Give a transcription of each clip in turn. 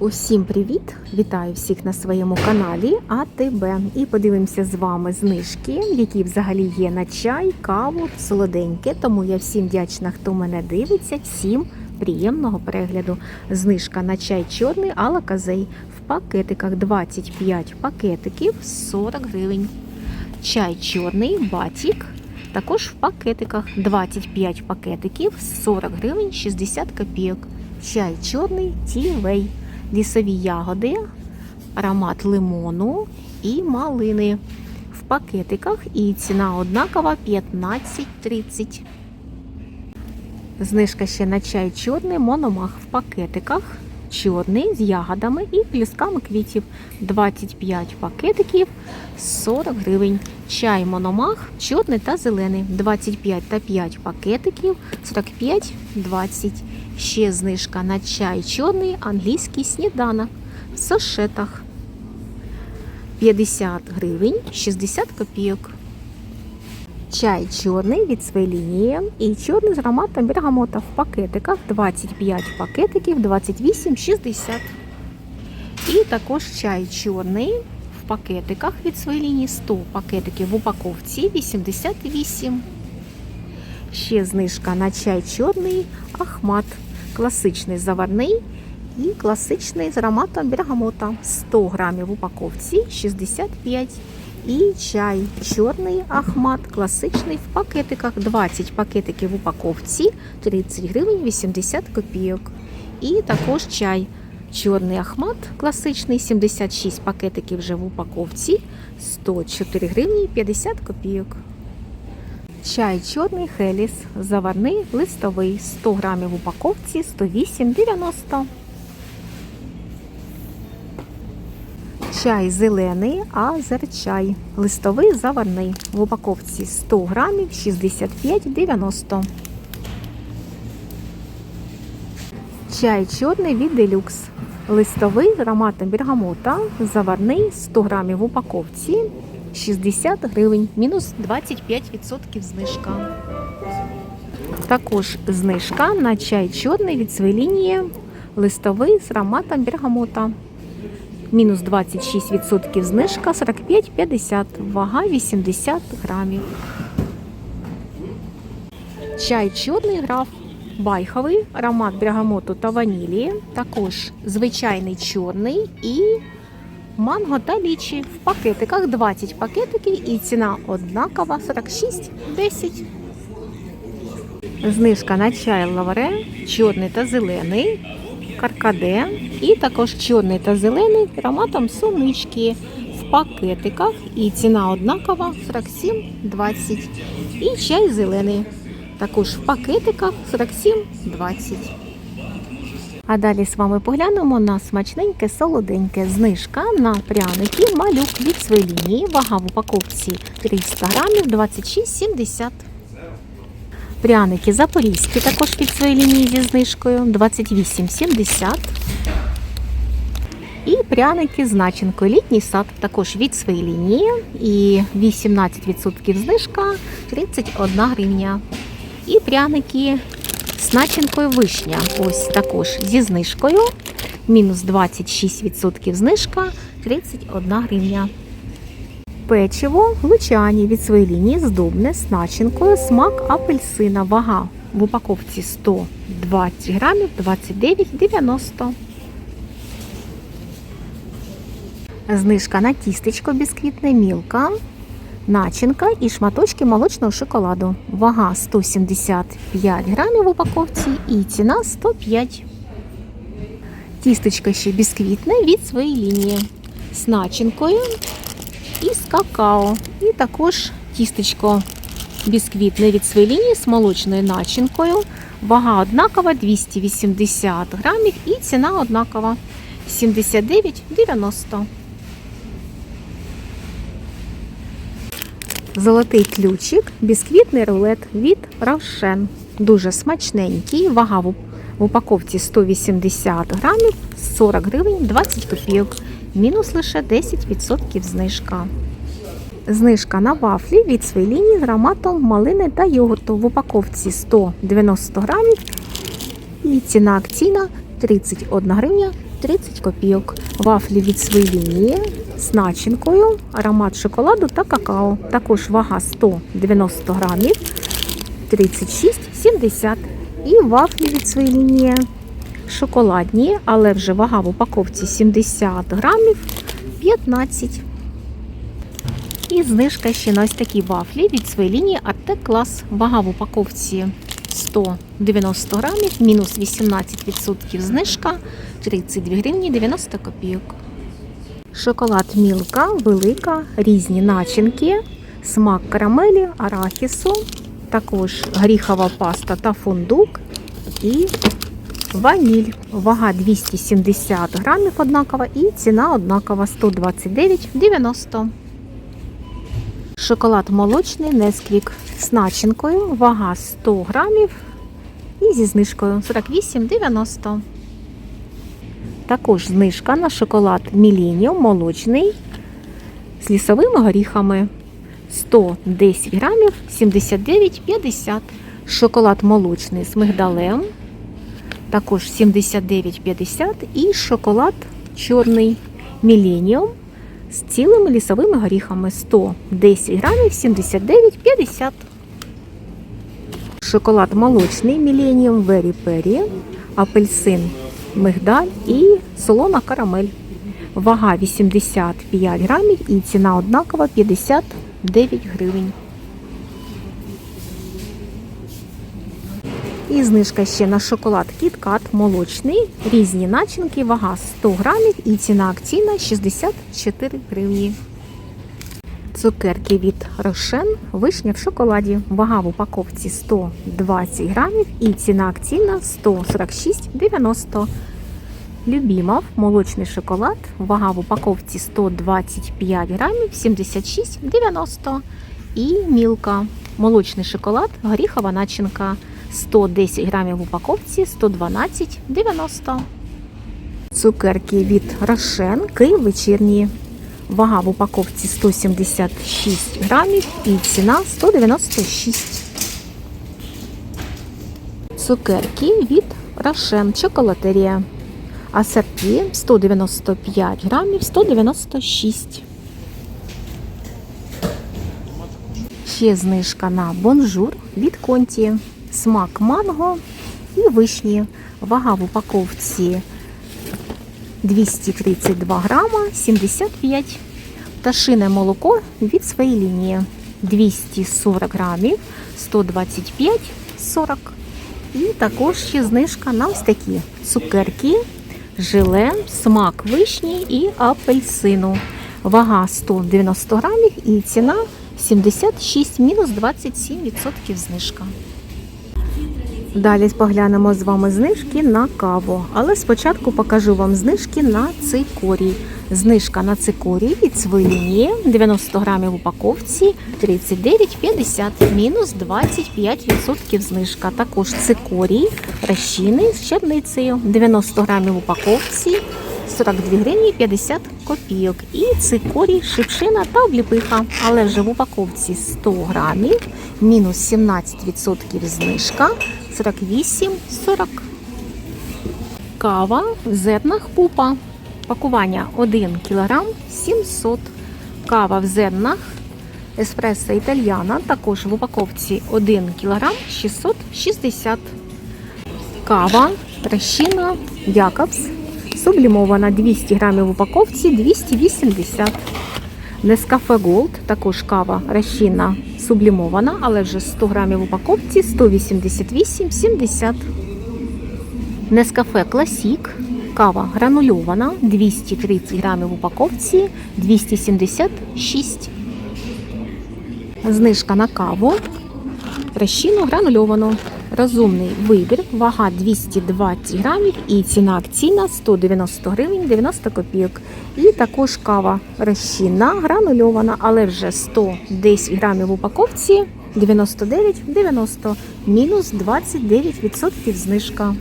Усім привіт! Вітаю всіх на своєму каналі АТБ. І подивимося з вами знижки, які взагалі є на чай, каву, солоденьке. Тому я всім вдячна, хто мене дивиться. Всім приємного перегляду. Знижка на чай чорний Алла Казей в пакетиках 25 пакетиків 40 гривень. Чай чорний батік. Також в пакетиках 25 пакетиків 40 гривень 60 копійок. Чай чорний тівей лісові ягоди, аромат лимону і малини. В пакетиках і ціна однакова 15,30. Знижка ще на чай чорний мономах в пакетиках. Чорний з ягодами і плюсками квітів. 25 пакетиків 40 гривень. Чай мономах, чорний та зелений. 25 та 5 пакетиків 45,20. Ще знижка на чай чорний англійський сніданок в сашетах 50 гривень 60 копійок. Чай чорний від своєї лінії і чорний з ароматом бергамота в пакетиках 25 пакетиків 28,60. І також чай чорний в пакетиках від своєї лінії 100 пакетиків в упаковці 88. Ще знижка на чай чорний Ахмат. Класичний заварний і класичний з ароматом бергамота. 100 грамів в упаковці 65. І чай чорний Ахмат, класичний в пакетиках 20 пакетиків в упаковці 30 гривень 80 копійок. І також чай чорний Ахмат, класичний 76 пакетиків вже в упаковці 104 гривні 50 копійок. Чай чорний Хеліс, заварний листовий 100 грамів в упаковці 108,90. Чай зелений, азерчай. Листовий заварний. В упаковці 100 грамів 65,90. Чай чорний від делюкс. Листовий ароматом бергамота. Заварний 100 грамів в упаковці 60 гривень, мінус 25% знижка. Також знижка на чай чорний від своєї лінії. Листовий з ароматом бергамота. Мінус 26% знижка 45,50, вага 80 грамів. Чай чорний граф, байховий, аромат бергамоту та ванілі. Також звичайний чорний і манго та лічі. В пакетиках 20 пакетиків і ціна однакова 46,10. Знижка на чай лаваре, чорний та зелений каркаде і також чорний та зелений ароматом сунички в пакетиках. І ціна однакова 47,20. І чай зелений. Також в пакетиках 47,20. А далі з вами поглянемо на смачненьке солоденьке знижка на пряники малюк від своєї лінії. Вага в упаковці 300 грамів 26,70. Пряники запорізькі також від своєї лінії зі знижкою 28,70. І пряники з начинкою літній сад також від своєї лінії. І 18% знижка 31 гривня. І пряники з начинкою вишня. Ось також зі знижкою. Мінус 26% знижка 31 гривня. Печиво лучані від своєї лінії здобне з начинкою смак апельсина. Вага в упаковці 120 грамів 29,90. Знижка на тістечко бісквітне мілка, начинка і шматочки молочного шоколаду. Вага 175 грамів в упаковці і ціна 105. Тістечко ще бісквітне від своєї лінії з начинкою і з какао. І також тістечко бісквітне від своєї лінії з молочною начинкою. Вага однакова 280 грамів і ціна однакова 79,90. Золотий ключик, бісквітний рулет від Равшен. Дуже смачненький. Вага в упаковці 180 грамів, 40 гривень 20 копійок. Мінус лише 10% знижка. Знижка на вафлі від своєї лінії з ароматом малини та йогурту в упаковці 190 грамів. І ціна акційна 31 гривня 30 копійок. Вафлі від своєї лінії з начинкою, аромат шоколаду та какао. Також вага 190 грамів, 36,70. І вафлі від своєї лінії шоколадні, але вже вага в упаковці 70 грамів, 15. І знижка ще на ось такі вафлі від своєї лінії Артек Клас. Вага в упаковці 190 грамів, мінус 18% знижка, 32 гривні 90 копійок. Шоколад Мілка, велика, різні начинки, смак карамелі, арахісу, також горіхова паста та фундук і ваніль. Вага 270 грамів однакова і ціна однакова 129,90. Шоколад молочний Несквік з начинкою, вага 100 грамів і зі знижкою 48,90. Також знижка на шоколад Millennium молочний з лісовими горіхами 110 грамів 79,50. Шоколад молочний з мигдалем також 79,50 і шоколад чорний Millennium з цілими лісовими горіхами 110 грамів 79,50. Шоколад молочний Millennium Very Perry, апельсин, мигдаль і солона карамель. Вага 85 грамів і ціна однакова 59 гривень. І знижка ще на шоколад KitKat молочний, різні начинки, вага 100 грамів і ціна акційна 64 гривні. Цукерки від Рошен, вишня в шоколаді. Вага в упаковці 120 грамів і ціна акційна 146,90. Любімов, молочний шоколад. Вага в упаковці 125 грамів 76,90. І мілка, молочний шоколад, горіхова начинка. 110 грамів в упаковці 112,90. Цукерки від Рошен Київ вечірні. Вага в упаковці 176 грамів і ціна 196. Цукерки від Рошен Чоколатерія. Асорті 195 грамів 196. Ще знижка на бонжур від Конті. Смак манго і вишні. Вага в упаковці 232 грама 75. Пташине молоко від своєї лінії 240 грамів 125 40. І також ще знижка на ось такі цукерки, желе, смак вишні і апельсину. Вага 190 грамів і ціна 76 мінус 27% знижка. Далі поглянемо з вами знижки на каву. Але спочатку покажу вам знижки на цикорій. Знижка на цикорій від своєї 90 грамів упаковці 39,50, мінус 25% знижка. Також цикорій розчинний з черницею 90 грамів упаковці 42 гривні 50 копійок. І цикорій, шипшина та обліпиха. Але вже в упаковці 100 грамів, мінус 17% знижка 48,40. Кава в зернах пупа. Пакування 1 кг 700. Кава в зернах еспресо італьяна. Також в упаковці 1 кг 660. Кава розчина Якобс. Сублімована 200 грамів в упаковці 280. Нескафе Голд, також кава розчинна сублімована, але вже 100 грамів в упаковці 188,70. Нескафе Класік, кава гранульована 230 грамів в упаковці 276. Знижка на каву. Розчину гранульовану. Розумний вибір, вага 220 грамів і ціна акційна 190 гривень 90 копійок. І також кава розчинна, гранульована, але вже 110 грамів в упаковці 99,90, мінус 29% знижка.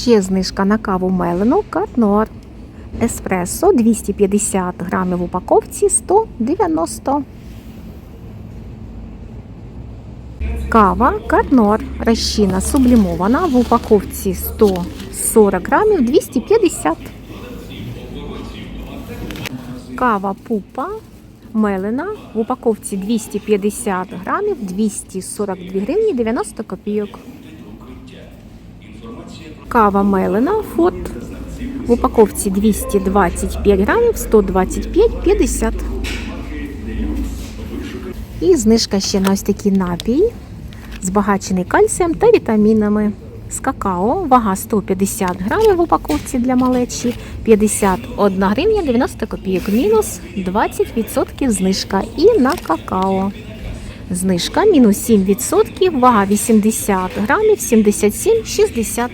Ще знижка на каву мелену Катнуар. Еспресо 250 грамів в упаковці 190 Кава Карнор розчина сублімована в упаковці 140 грамів 250. Кава пупа мелена в упаковці 250 грамів 242 гривні 90 копійок. Кава мелена фот в упаковці 225 грамів 125,50. І знижка ще на ось такий напій, збагачений кальцієм та вітамінами. З какао, вага 150 грамів в упаковці для малечі, 51 гривня 90 копійок, мінус 20% знижка. І на какао. Знижка мінус 7%, вага 80 грамів, 77,60.